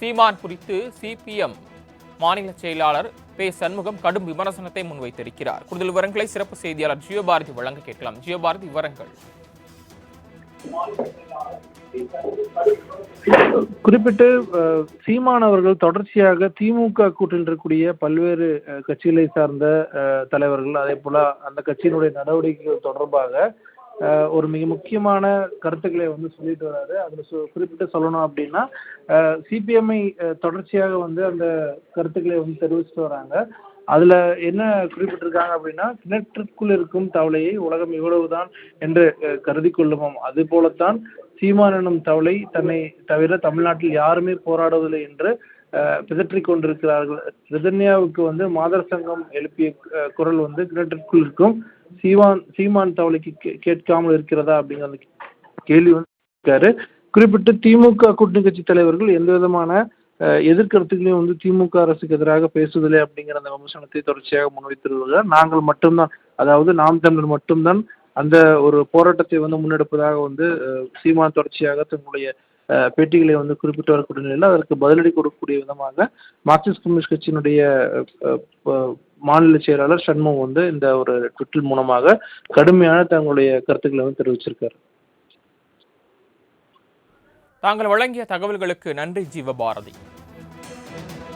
சீமான் குறித்து சிபிஎம் மாநில செயலாளர் பே சண்முகம் கடும் விமர்சனத்தை முன்வைத்திருக்கிறார். கூடுதல் விவரங்களை சிறப்பு செய்தியாளர் ஜியோபாரதி வழங்க கேட்கலாம். ஜியோபாரதி விவரங்கள். குறிப்பிட்டு அஹ், சீமான் அவர்கள் தொடர்ச்சியாக திமுக கூட்டில் இருக்கக்கூடிய பல்வேறு அஹ், கட்சிகளை சார்ந்த அஹ், தலைவர்கள் அதே போல அந்த கட்சியினுடைய நடவடிக்கைகள் தொடர்பாக ஒரு மிக முக்கியமான கருத்துக்களை வந்து சொல்லிட்டு வராரு. அதில் குறிப்பிட்டு சொல்லணும் அப்படின்னா சிபிஎம்ஐ தொடர்ச்சியாக வந்து அந்த கருத்துக்களை வந்து தெரிவிச்சுட்டு வராங்க. அதுல என்ன குறிப்பிட்டிருக்காங்க அப்படின்னா கிணற்றுக்குள் இருக்கும் தவளையை உலகம் இவ்வளவுதான் என்று அஹ், கருதி கொள்ளுமோம். அது போலத்தான் சீமான் எனும் தவளை தன்னை தவிர தமிழ்நாட்டில் யாருமே போராடுவதில்லை என்று பிதற்றிக் கொண்டிருக்கிறார்கள் ரிதன்யாவுக்கு வந்து மாதர் சங்கம் எழுப்பிய குரல் வந்து கிணற்றுக்குள் இருக்கும். சீமான் சீமான் தவளைக்கு கே- கேட்காமல் இருக்கிறதா அப்படிங்கிற அந்த கேள்வி வந்து இருக்காரு குறிப்பிட்டு திமுக கூட்டணி கட்சி தலைவர்கள் எந்த விதமான எதிர்கருத்துக்களையும் வந்து திமுக அரசுக்கு எதிராக பேசுவதில்லை அப்படிங்கிற அந்த விமர்சனத்தை தொடர்ச்சியாக முன்வைத்திருக்கிறார். நாங்கள் மட்டும்தான் அதாவது நாம் தமிழர் மட்டும்தான் அந்த ஒரு போராட்டத்தை வந்து முன்னெடுப்பதாக வந்து சீமான் தொடர்ச்சியாக தன்னுடைய பேட்டிகளை வந்து குறிப்பிட்டு வரக்கூடிய நிலையில் அதற்கு பதிலடி கொடுக்கக்கூடிய விதமாக மார்க்சிஸ்ட் கம்யூனிஸ்ட் கட்சியினுடைய மாநில செயலாளர் சண்முகம் வந்து இந்த ஒரு ட்விட்டர் மூலமாக கடுமையான தங்களுடைய கருத்துக்களை வந்து தெரிவிச்சிருக்காரு. தாங்கள் வழங்கிய தகவல்களுக்கு நன்றி ஜீவபாரதி.